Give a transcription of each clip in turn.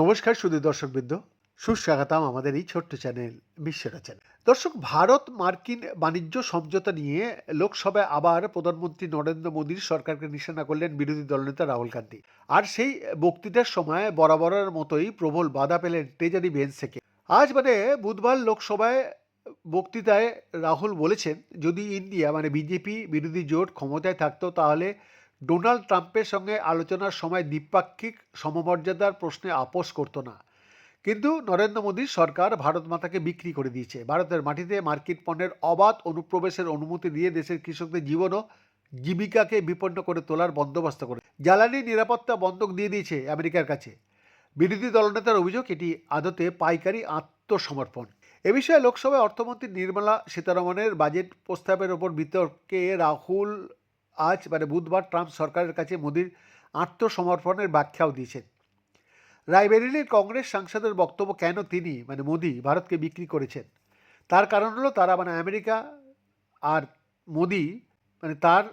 নমস্কার শুধু দর্শকবৃন্দ, সুস্বাগতম আমাদের এই ছোট্ট চ্যানেল বিশ্বরা চ্যানেল। দর্শক, ভারত মার্কিন বাণিজ্য সমঝোতা নিয়ে লোকসভায় আবার প্রধানমন্ত্রী নরেন্দ্র মোদীর সরকারকে নিশানা করলেন বিরোধী দলনেতা রাহুল গান্ধী। আর সেই বক্তৃতার সময় বরাবরের মতোই প্রবল বাধা পেলেন তেজারি থেকে আজ মানে বুধবার লোকসভায় বক্তৃতায় রাহুল বলেছেন, যদি ইন্ডিয়া মানে বিজেপি বিরোধী জোট ক্ষমতায় থাকতো তাহলে ডোনাল্ড ট্রাম্পের সঙ্গে আলোচনার সময় দ্বিপাক্ষিক সমমর্যাদার প্রশ্নে আপোষ করতো না। কিন্তু নরেন্দ্র মোদীর সরকার ভারত মাতাকে বিক্রি করে দিয়েছে। ভারতের মাটিতে মার্কিন পণ্যের অবাধ অনুপ্রবেশের অনুমতি দিয়ে দেশের কৃষকদের জীবন ও জীবিকাকে বিপন্ন করে তোলার বন্দোবস্ত করে। জ্বালানি নিরাপত্তা বন্ধক দিয়ে দিয়েছে আমেরিকার কাছে। বিরোধী দলনেতার অভিযোগ, এটি আদতে পাইকারি আত্মসমর্পণ। এ বিষয়ে লোকসভায় অর্থমন্ত্রী নির্মলা সীতারমণের বাজেট প্রস্তাবের ওপর বিতর্কে রাহুল আজ মানে বুধবার ট্রাম্প সরকারের কাছে মোদির আত্মসমর্পণের ব্যাখ্যাও দিয়েছেন। রায়বেরিলির কংগ্রেস সাংসদের বক্তব্য কেন তিনি মানে মোদি, ভারতকে বিক্রি করেছেন? তার কারণ হলো তারা মানে আমেরিকা আর মোদি মানে তার,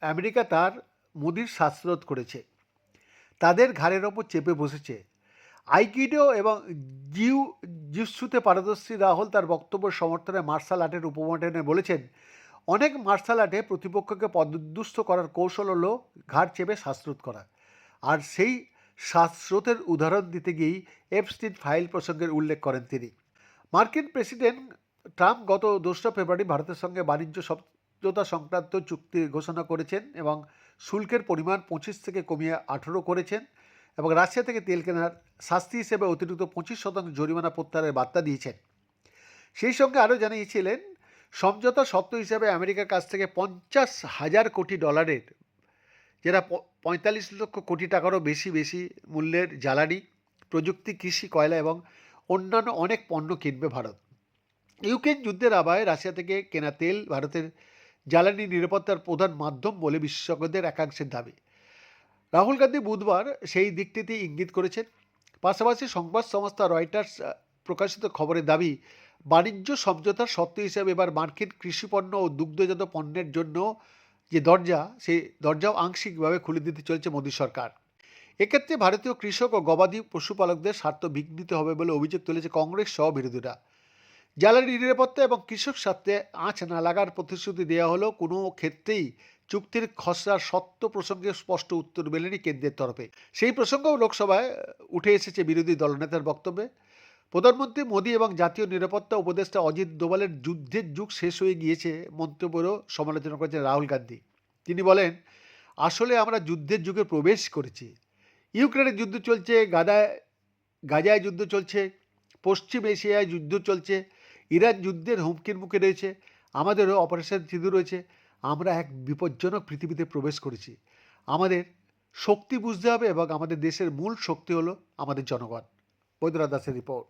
আমেরিকা তার মোদির শ্বাসরোধ করেছে। তাদের ঘাড়ের ওপর চেপে বসেছে। আইকিডো এবং জিউ জিউসুতে পারদর্শী রাহুল তার বক্তব্য সমর্থনে মার্শাল আর্টের উপমণ্ডনে বলেছেন, অনেক মার্শাল আর্টে প্রতিপক্ষকে পদদুস্থ করার কৌশল হলো ঘাড় চেপে শ্বাসরোধ করা। আর সেই শ্বাসরোধের উদাহরণ দিতে গিয়েই এফস্টিন ফাইল প্রসঙ্গের উল্লেখ করেন তিনি। মার্কিন প্রেসিডেন্ট ট্রাম্প গত দোসরা ফেব্রুয়ারি ভারতের সঙ্গে বাণিজ্য সমঝোতা সংক্রান্ত চুক্তি ঘোষণা করেছেন এবং শুল্কের পরিমাণ পঁচিশ থেকে কমিয়ে আঠেরো করেছেন। এবং রাশিয়া থেকে তেল কেনার শাস্তি হিসেবে অতিরিক্ত পঁচিশ শতাংশ জরিমানা প্রত্যাহারের বার্তা দিয়েছেন। সেই সঙ্গে আরও জানিয়েছিলেন, সমঝোতা শর্ত হিসাবে আমেরিকার কাছ থেকে পঞ্চাশ হাজার কোটি ডলারের, যেটা পঁয়তাল্লিশ লক্ষ কোটি টাকারও বেশি বেশি মূল্যের জ্বালানি, প্রযুক্তি, কৃষি, কয়লা এবং অন্যান্য অনেক পণ্য কিনবে ভারত। ইউক্রেন যুদ্ধের আবায় রাশিয়া থেকে কেনা তেল ভারতের জ্বালানি নিরাপত্তার প্রধান মাধ্যম বলে বিশেষজ্ঞদের একাংশের দাবি। রাহুল গান্ধী বুধবার সেই দিকটিতে ইঙ্গিত করেছেন। পাশাপাশি সংবাদ সংস্থা রয়টার্স প্রকাশিত খবরের দাবি, বাণিজ্য সমঝোতার শর্ত হিসেবে এবার মার্কিন কৃষিপণ্য ও দুগ্ধজাত পণ্যের জন্য যে দরজা, সেই দরজাও আংশিকভাবে খুলে দিতে চলেছে মোদী সরকার। এক্ষেত্রে ভারতীয় কৃষক ও গবাদি পশুপালকদের স্বার্থ বিঘ্নিত হবে বলে অভিযোগ তুলেছে কংগ্রেস সহ বিরোধীরা জ্বালানি নিরাপত্তা এবং কৃষক স্বার্থে আঁচ না লাগার প্রতিশ্রুতি দেওয়া হলো কোনো ক্ষেত্রেই চুক্তির খসড়ার সত্য প্রসঙ্গে স্পষ্ট উত্তর মেলেনি কেন্দ্রের তরফে। সেই প্রসঙ্গও লোকসভায় উঠে এসেছে বিরোধী দলনেতার বক্তব্যে। প্রধানমন্ত্রী মোদী এবং জাতীয় নিরাপত্তা উপদেষ্টা অজিত দোভালের যুদ্ধের যুগ শেষ হয়ে গিয়েছে মন্তব্যেরও সমালোচনা করেছেন রাহুল গান্ধী। তিনি বলেন, আসলে আমরা যুদ্ধের যুগে প্রবেশ করেছি। ইউক্রেনের যুদ্ধ চলছে, গাদায়, গাজায় যুদ্ধ চলছে, পশ্চিম এশিয়ায় যুদ্ধ চলছে, ইরান যুদ্ধের হুমকির মুখে রয়েছে, আমাদেরও অপারেশন সিঁদু রয়েছে। আমরা এক বিপজ্জনক পৃথিবীতে প্রবেশ করেছি। আমাদের শক্তি বুঝতে হবে এবং আমাদের দেশের মূল শক্তি হলো আমাদের জনগণ। বৈদ্যনাথ দাসের রিপোর্ট।